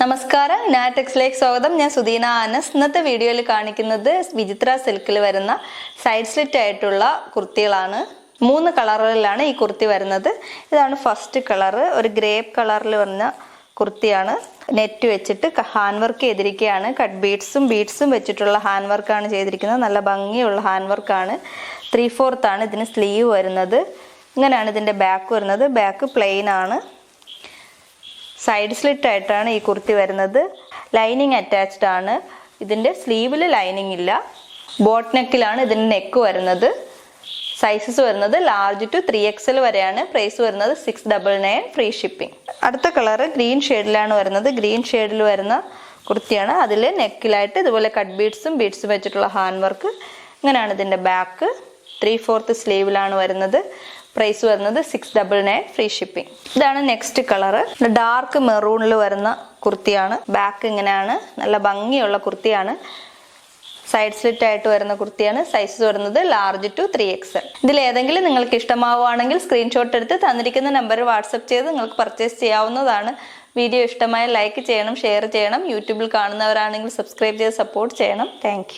നമസ്കാരം. നാറ്റക്സിലേക്ക് സ്വാഗതം. ഞാൻ സുദീന ആനസ് ഇന്നത്തെ വീഡിയോയിൽ കാണിക്കുന്നത് വിചിത്ര സിൽക്കിൽ വരുന്ന സൈഡ് സ്ലിറ്റ് ആയിട്ടുള്ള കുർത്തികളാണ്. മൂന്ന് കളറുകളിലാണ് ഈ കുർത്തി വരുന്നത്. ഇതാണ് ഫസ്റ്റ് കളറ് ഒരു ഗ്രേപ്പ് കളറിൽ വന്ന കുർത്തിയാണ്. നെറ്റ് വെച്ചിട്ട് ഹാൻഡ് വർക്ക് ചെയ്തിരിക്കുകയാണ്. കട്ട് ബീഡ്സും ബീഡ്സും വെച്ചിട്ടുള്ള ഹാൻഡ് വർക്കാണ് ചെയ്തിരിക്കുന്നത്. നല്ല ഭംഗിയുള്ള ഹാൻഡ് വർക്കാണ് ത്രീ ഫോർത്താണ് ഇതിന് സ്ലീവ് വരുന്നത്. ഇങ്ങനെയാണ് ഇതിന്റെ ബാക്ക് വരുന്നത്. ബാക്ക് പ്ലെയിൻ ആണ്. സൈഡ് സ്ലിറ്റ് ആയിട്ടാണ് ഈ കുർത്തി വരുന്നത്. ലൈനിങ് അറ്റാച്ച്ഡ് ആണ്. ഇതിന്റെ സ്ലീവിൽ ലൈനിങ് ഇല്ല. ബോട്ട് നെക്കിലാണ് ഇതിന്റെ നെക്ക് വരുന്നത്. സൈസസ് വരുന്നത് ലാർജ് ടു ത്രീ എക്സൽ വരെയാണ്. പ്രൈസ് വരുന്നത് six double nine free shipping അടുത്ത കളറ് ഗ്രീൻ ഷെയ്ഡിലാണ് വരുന്നത്. ഗ്രീൻ ഷെയ്ഡിൽ വരുന്ന കുർത്തിയാണ്. അതിൽ നെക്കിലായിട്ട് ഇതുപോലെ കട്ട് ബീഡ്സും ബീഡ്സും വെച്ചിട്ടുള്ള ഹാൻഡ് വർക്ക് ഇങ്ങനെയാണ് ഇതിന്റെ ബാക്ക് ത്രീ ഫോർത്ത് സ്ലീവിലാണ് വരുന്നത്. പ്രൈസ് വരുന്നത് six double nine free shipping ഇതാണ് നെക്സ്റ്റ് കളറ് ഡാർക്ക് മെറൂണിൽ വരുന്ന കുർത്തിയാണ്. ബാക്ക് ഇങ്ങനെയാണ്. നല്ല ഭംഗിയുള്ള കുർത്തിയാണ്. സൈഡ് സ്ലിറ്റ് ആയിട്ട് വരുന്ന കുർത്തിയാണ്. സൈസ് വരുന്നത് ലാർജ് ടു ത്രീ എക്സ് ഇതിൽ ഏതെങ്കിലും നിങ്ങൾക്ക് ഇഷ്ടമാവുകയാണെങ്കിൽ സ്ക്രീൻഷോട്ട് എടുത്ത് തന്നിരിക്കുന്ന നമ്പർ വാട്സപ്പ് ചെയ്ത് നിങ്ങൾക്ക് പർച്ചേസ് ചെയ്യാവുന്നതാണ്. വീഡിയോ ഇഷ്ടമായ ലൈക്ക് ചെയ്യണം ഷെയർ ചെയ്യണം. യൂട്യൂബിൽ കാണുന്നവരാണെങ്കിൽ സബ്സ്ക്രൈബ് ചെയ്ത് സപ്പോർട്ട് ചെയ്യണം. താങ്ക്